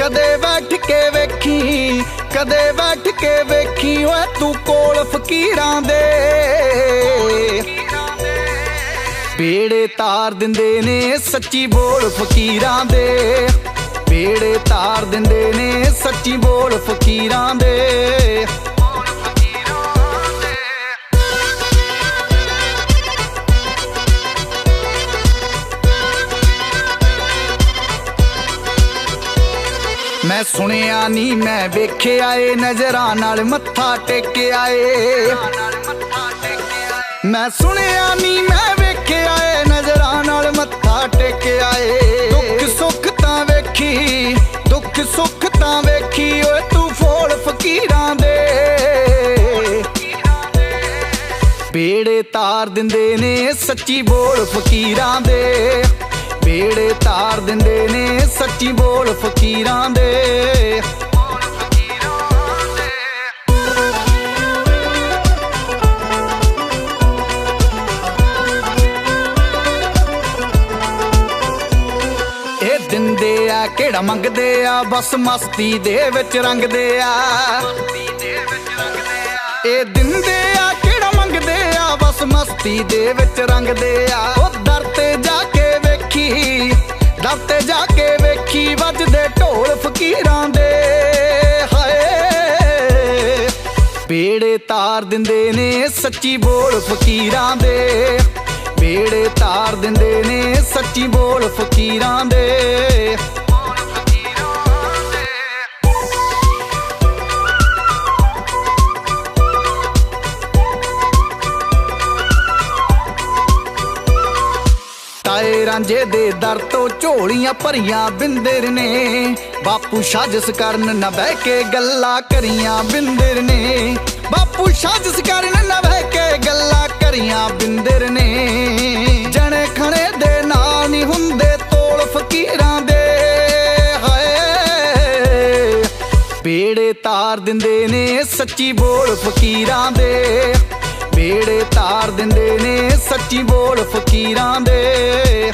ਕਦੇ ਬੈਠ ਕੇ ਵੇਖੀ, ਕਦੇ ਬੈਠ ਕੇ ਵੇਖੀ, ਓਏ ਤੂੰ ਕੋਲ ਫਕੀਰਾਂ ਦੇ। ਬੇੜੇ ਤਾਰ ਦਿੰਦੇ ਨੇ ਸੱਚੀ ਬੋਲ ਫਕੀਰਾਂ ਦੇ। ਬੇੜੇ ਤਾਰ ਦਿੰਦੇ ਨੇ ਸੱਚੀ ਬੋਲ ਫਕੀਰਾਂ ਦੇ। ਮੈਂ ਸੁਣਿਆ ਨਹੀਂ ਮੈਂ ਵੇਖਿਆ ਏ, ਨਜ਼ਰਾਂ ਨਾਲ ਮੱਥਾ ਟੇਕਿਆ ਏ। ਮੈਂ ਸੁਣਿਆ ਨਹੀਂ ਮੈਂ ਵੇਖਿਆ ਏ, ਨਜ਼ਰਾਂ ਨਾਲ ਮੱਥਾ ਟੇਕਿਆ ਏ। ਦੁੱਖ ਸੁੱਖ ਤਾਂ ਵੇਖੀ, ਦੁੱਖ ਸੁੱਖ ਤਾਂ ਵੇਖੀ, ਓਏ ਤੂੰ ਫੋਲ ਫਕੀਰਾਂ ਦੇ। ਬੇੜੇ ਤਾਰ ਦਿੰਦੇ ਨੇ, ਸੱਚੀ ਬੋਲ ਫਕੀਰਾਂ ਦੇ। ਬੇੜੇ ਤਾਰ ਦਿੰਦੇ ਨੇ, ਸੱਚੀ ਬੋਲ ਫਕੀਰਾਂ ਦੇ। ਇਹ ਦਿੰਦੇ ਆ, ਕਿਹੜਾ ਮੰਗਦੇ ਆ? ਬਸ ਮਸਤੀ ਦੇ ਵਿੱਚ ਰੰਗਦੇ ਆ। ਇਹ ਦਿੰਦੇ ਆ, ਕਿਹੜਾ ਮੰਗਦੇ ਆ? ਬਸ ਮਸਤੀ ਦੇ ਵਿੱਚ ਰੰਗਦੇ ਆ। ਉਹ ਦਰ ਤੇ ਜਾ ਕੇ ਵੇਖੀ ਦਰ ਜਾ ਕੇ ਵੇਖੀ, ਵੱਜਦੇ ਢੋਲ ਫਕੀਰਾਂ ਦੇ, ਹਾਏ। ਪੇੜੇ ਤਾਰ ਦਿੰਦੇ ਨੇ ਸੱਚੀ ਬੋਲ ਫਕੀਰਾਂ ਦੇ। ਪੇੜੇ ਤਾਰ ਦਿੰਦੇ ਨੇ ਸੱਚੀ ਬੋਲ ਫਕੀਰਾਂ ਦੇ। ਰਾਂਝੇ ਦੇ ਦਰ ਤੋਂ ਝੋਲੀਆਂ ਭਰੀਆਂ ਬਿੰਦਰ ਨੇ। ਬਾਪੂ ਸਾਜਸ ਕਰਨ ਨਾ ਬਹਿ ਕੇ ਗੱਲਾਂ ਕਰੀਆਂ ਬਿੰਦਰ ਨੇ। ਬਾਪੂ ਸਾਜਸ ਕਰਨ ਨਾ ਬਹਿ ਕੇ ਗੱਲਾਂ ਕਰੀਆਂ ਬਿੰਦਰ ਨੇ। ਜਣੇ ਖਣੇ ਦੇ ਨਾਲ ਨਹੀਂ ਹੁੰਦੇ ਤੋਲ ਫਕੀਰਾਂ ਦੇ। ਹਾਏ, ਬੇੜੇ ਤਾਰ ਦਿੰਦੇ ਨੇ ਸੱਚੀ ਬੋਲ ਫਕੀਰਾਂ ਦੇ। ਬੇੜੇ ਤਾਰ ਦਿੰਦੇ ਨੇ ਸੱਚੀ ਬੋਲ ਫਕੀਰਾਂ ਦੇ।